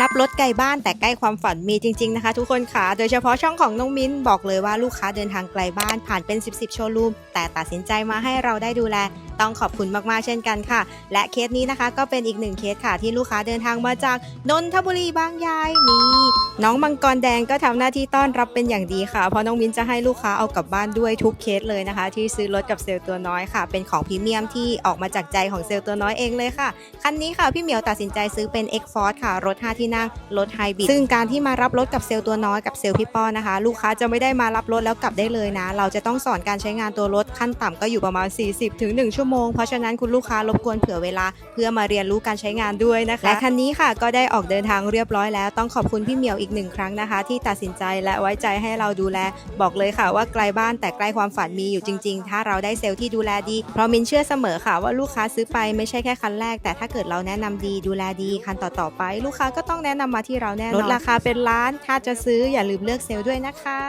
รับรถไกลบ้านแต่ใกล้ความฝันมีจริง ๆนะคะ ทุกคนค่ะโดยเฉพาะช่องของน้องมิ้นบอกเลยว่าลูกค้าเดินทางไกลบ้านผ่านเป็น 10บสโชว์รูมแต่ตัดสินใจมาให้เราได้ดูแล ต้องขอบคุณมากๆเช่นกันค่ะ และเคสนี้นะคะก็เป็นอีกหนึ่งเคสค่ะที่ลูกค้าเดินทางมาจากนนทบุรีบางยายนี่ น้องมังกรแดงก็ทำหน้าที่ต้อนรับเป็นอย่างดีค่ะ เพราะน้องมิ้นจะให้ลูกค้าเอากลับบ้านด้วยทุกเคสเลยนะคะ ที่ซื้อรถกับเซลล์ตัวน้อยค่ะ เป็นของพรีเมียมที่ออกมาจากใจของเซลล์ตัวน้อยเองเลยค่ะ คันนี้ค่ะพี่เหมียวตัดสินใจซื้อเป็น X Force ค่ะ รถ 5 ที่นั่ง รถไฮบริดซึ่งการที่มารับรถกับเซลล์ตัวน้อยกับเซลล์พี่ป้อนะคะ ลูกค้าจะไม่ได้มารับรถแล้วกลับได้เลยนะ เราจะต้องสอนการใช้งานตัวรถขั้นต่ำก็อยู่ประมาณ 40ถึง1ชั่วโมง เพราะฉะนั้นคุณลูกค้ารบกวนเผื่อเวลา เพื่อมาเรียนรู้การใช้งานด้วยนะคะและคันนี้ค่ะก็ได้ออกเดินทางเรียบร้อยแล้วต้องขอบคุณพี่เหมียวอีกหนึ่งครั้งนะคะ ที่ตัดสินใจและไว้ใจให้เราดูแล บอกเลยค่ะว่าไกลบ้านแต่ใกล้ความฝันมีอยู่จริง ๆ ถ้าเราได้เซลล์ที่ดูแลดี เพราะมินเชื่อเสมอค่ะว่าลูกค้าซื้อไปไม่ใช่แค่คันแรก แต่ถ้าเกิดเราแนะนำดีดูแลดีคันต่อๆไป ลูกค้าก็ต้องแนะนำมาที่เราแน่นอนลดราคาเป็นล้านถ้าจะซื้ออย่าลืมเลือกเซลล์ด้วยนะคะ